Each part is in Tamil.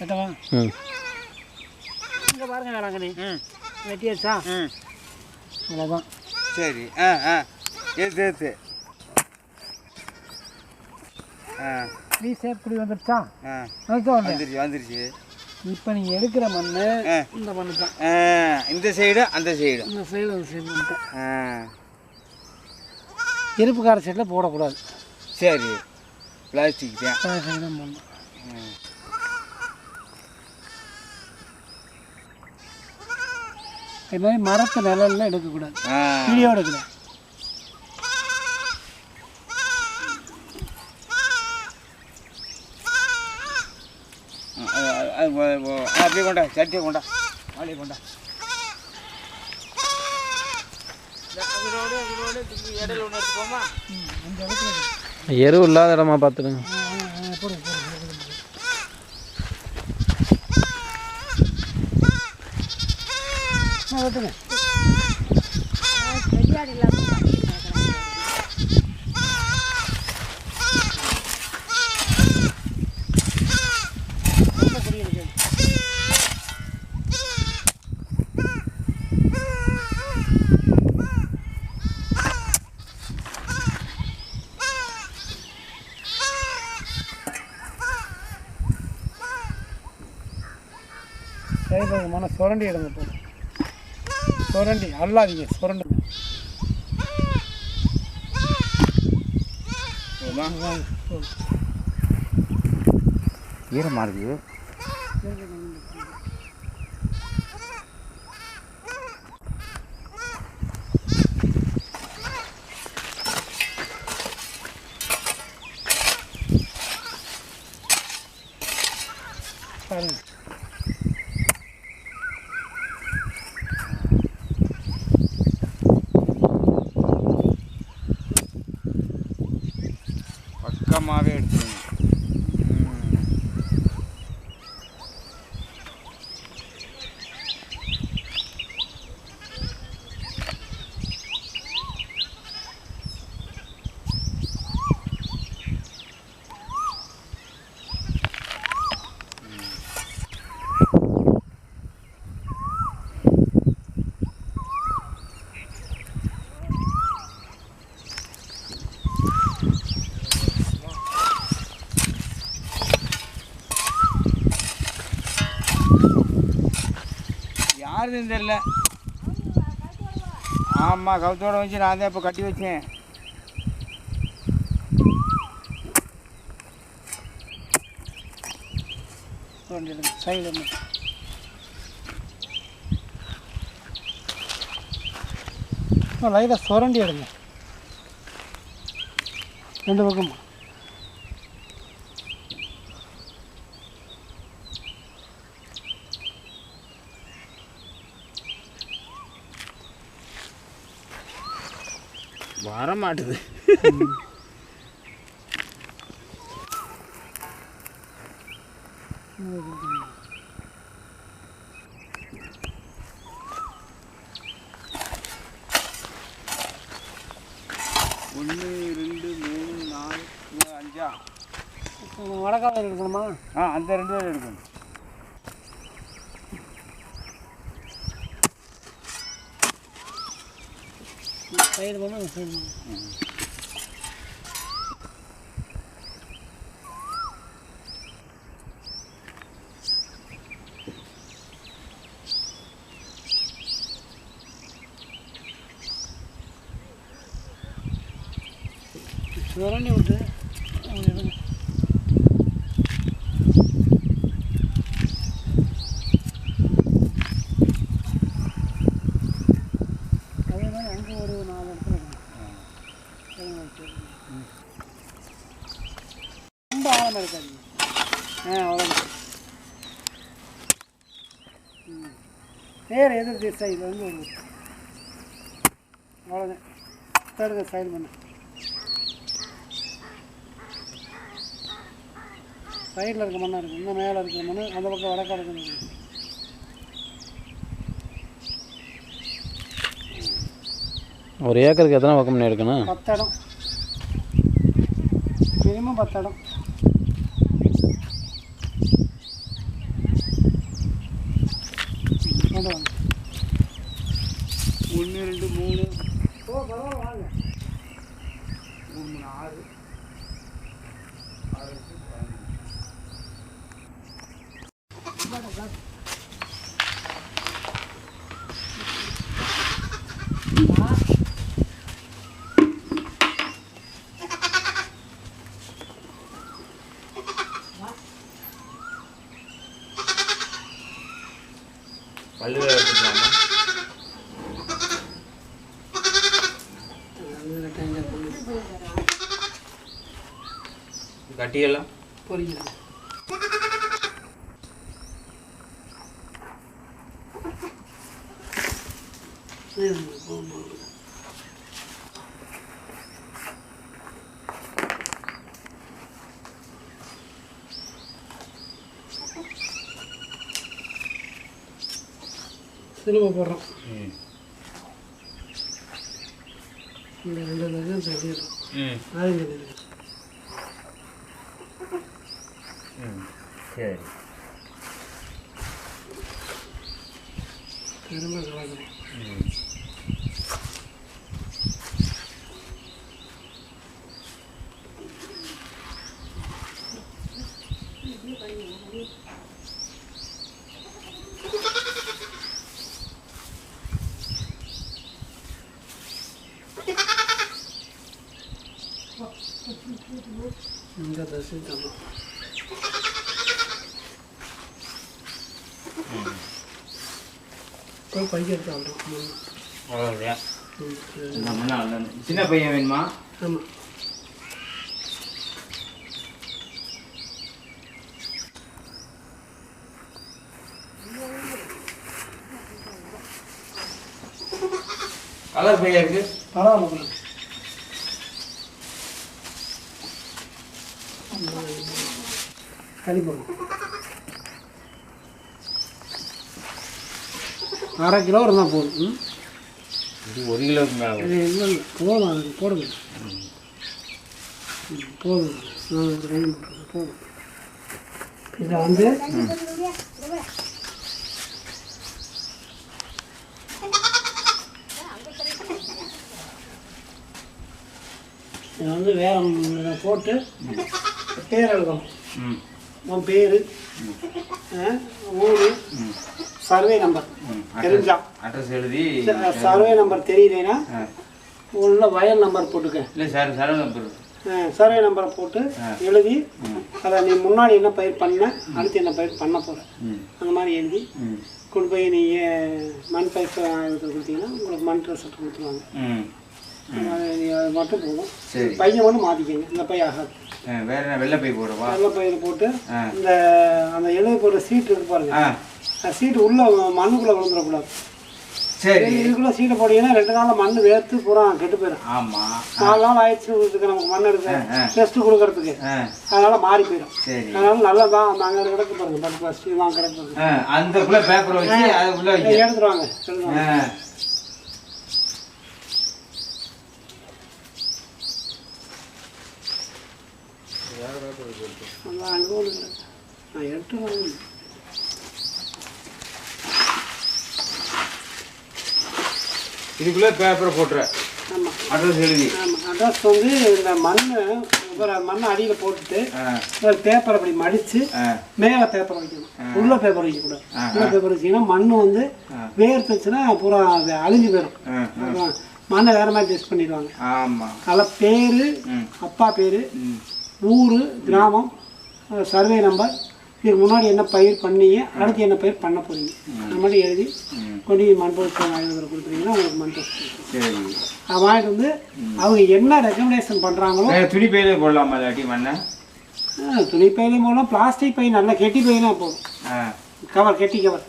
வெட்டவா ம். இங்கே பாருங்க வேளாங்கண்ணி. ம். வெட்டியாச்சா? ம். அவ்வளோதான் சரி ஆ ஆ. எடுத்து எடுத்து. ஆ. த்ரீ ஷேப் இப்படி வந்துருச்சா? வந்துருச்சு வந்துருச்சு. இப்போ நீங்கள் எடுக்கிற மண் ஆ. இந்த மண்ணு தான். ஆ, இந்த சைடு அந்த சைடு. இந்த சைடு ஒரு சைடு வந்துட்டேன் ஆ. இருப்புக்கார சைடில் போடக்கூடாது. சரி. பிளாஸ்டிக் தான். அந்த சைடு தான் போடணும். இது மாதிரி மரத்து நிழல்லாம் எடுக்கக்கூடாது. வீடியோ எடுக்கக்கூடாது அப்படியே கொண்டா சட்டியை கொண்டா வாளியை கொண்டா. எருவு இல்லாத இடமா பார்த்துடுங்க ஆ, ஆ, ஆ, போடு போடு போடு, போடு ஆ, வெட்டுங்க ரொம்ப பொடி இருக்கு. சரி மன சுரண்டி எடுங்க போதும் சுரண்டி அல்லாதீங்க சுரண்டு. ஈரமாக இருக்குது महावीर யாருதுன்னு தெரியல. ஆமாம் கவுத்தோட வச்சு நான் தான் இப்போ கட்டி வச்சேன். சுரண்டி சைடு லைட்டாக சுரண்டி எடுங்க. ரெண்டு பக்கமா வர மாட்டுது ஒன்று ரெண்டு மூணு நாலு மூணு, அஞ்சா வடக்கால இருக்கணுமா ஆ அந்த ரெண்டு பேரும் எடுக்கணும். சைடு போனால் சைடு போகணும் சுரண்டி விட்டு அவங்க எடுங்க அதே மாதிரி அங்கே ஒரு நாலு இடத்துல எடுங்க எடுங்க வச்சு. ரொம்ப ஆழமாக இருக்காதுங்க ஆ அவ்வளோதான் ம் வேறு எதிர் திசை இது வந்து அவ்வளோதான் தேடுங்க சைடு பண்ண. சைடில் இருக்க மண்ணாக இருக்குது இன்னும் மேலே இருக்கிற மண் அந்த பக்கம் வடக்கால இருக்கு ஒரு ஏக்கருக்கு எத்தனை பக்கம் பண்ணி எடுக்கணும்? பத்து இடம். மினிமம் பத்து இடம். வாங்க ஒன்று ரெண்டு மூணு. ஓ பரவாயில்ல வாங்க. மூணு மூணு ஆறு ஆறு எட்டு, பல்லு எடுத்துக்கலாமா? கட்டியெல்லாம்? பொறிக்கிறேன் சிலுவை போடுறோம். இந்த ரெண்டு லட்சம் தெரியும் ம். ஆயுத தெரியும் ம். சரி. திரும்ப கலக்கிறேன் ம். இந்த தசை தரணும் இப்போ பைக்கு எடுத்து ஆடுறோம் அவ்வளோதையா ம் சரி. நம்ம நல்ல சின்ன பையன் வேணுமா ஆமாம் கலர் பையன் இருக்கு பரவாயில்ல களி போடணும் அரை கிலோ இருந்தால் போதும். இது ஒரு இது இல்லை போதும் அதுக்கு போடுங்க. போதும். போதும். இதை வந்து இதை வந்து வேற போட்டு பேர் எழுதணும் ம். உன் பேர்? ஊர்? Survey number. தெரிஞ்சா. அட்ரஸ் எழுதி சர்வே நம்பர் தெரியலைன்னா ஆ. உள்ள வயல் நம்பர் போட்டுக்க. இல்லை சார் சரவண நம்பர். சர்வே நம்பரை போட்டு எழுதி அதை நீ முன்னாடி என்ன பயிர் பண்ண அடுத்து என்ன பயிர் பண்ண போகிற அந்த மாதிரி எழுதி கொண்டு போய் நீங்கள் மண் பயிர் கொடுத்தீங்கன்னா உங்களுக்கு மண் ரிசல்ட் கொடுத்துருவாங்க. அது மட்டும் போதும். சரி. பையன் மட்டும் மாற்றிக்கங்க இந்த பையன் ஆகாது. வேற என்ன வெள்ளை பை போடவா வெள்ளை பயிர் போட்டு இந்த அந்த எழுதி போடுற சீட்டு இருக்கு பாருங்க. அந்த சீட்டு உள்ள மண்ணுக்குள்ளே விழுந்துடக்கூடாது. சரி. இதுக்குள்ளே சீட்டை போட்டீங்கன்னா ரெண்டு நாளில் மண் வேர்த்து பூரா கெட்டு போயிடும். ஆமாம் நாலு நாள் ஆயிடுச்சு இதுக்கு நமக்கு மண் எடுக்க. டெஸ்ட் கொடுக்கறதுக்கு. அதனால மாறி போயிடும். சரி. அதனால நல்லா தான் அந்த அங்கே கிடக்கு பாருங்க. பட் ஃபஸ்ட் வாங்க கிடக்கு பேப்பர் வச்சு அதுக்குள்ள அங்கே ஒன்று கிடக்கு நான் எடுத்து வாங்க இதுக்குள்ள பேப்பரை போட்டுற ஆமாம் அட்ரஸ் எழுதி. ஆமாம் அட்ரஸ் வந்து இந்த மண் ஒரு மண்ணை அடியில் போட்டுட்டு ஒரு பேப்பர் அப்படி மடித்து மேலே பேப்பர் வைக்கணும். உள்ள பேப்பர் வைக்கக்கூடாது. உள்ள பேப்பர் வச்சிங்கன்னா மண் வந்து வேர்த்துச்சுன்னா பூரா அது அழிஞ்சு போயிடும். மண்ணை வேறு மாதிரி டெஸ்ட் பண்ணிடுவாங்க. அதில் பேர் அப்பா பேர் ஊர் கிராமம் சர்வே நம்பர். இதுக்கு முன்னாடி என்ன பயிர் பண்ணீங்க அடுத்து என்ன பயிர் பண்ண போறீங்க? அந்த மாதிரி எழுதி கொண்டு மண் போஸ்ட் ஆயுதத்தில் கொடுத்துட்டீங்கன்னா உங்களுக்கு மண் போஸ்ட் சரி. அது வாங்கிட்டு வந்து அவங்க என்ன ரெக்கமெண்டேஷன் பண்ணுறாங்களோ துணி பையிலே போடலாமா இல்லாட்டி மண்ணை? துணி பையில மூலம் பிளாஸ்டிக் பை நல்லா கெட்டி பையனா போதும் ஆ. கவர் கெட்டி கவர்.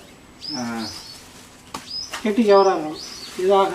கெட்டி கவராக இருக்கும் இதாக.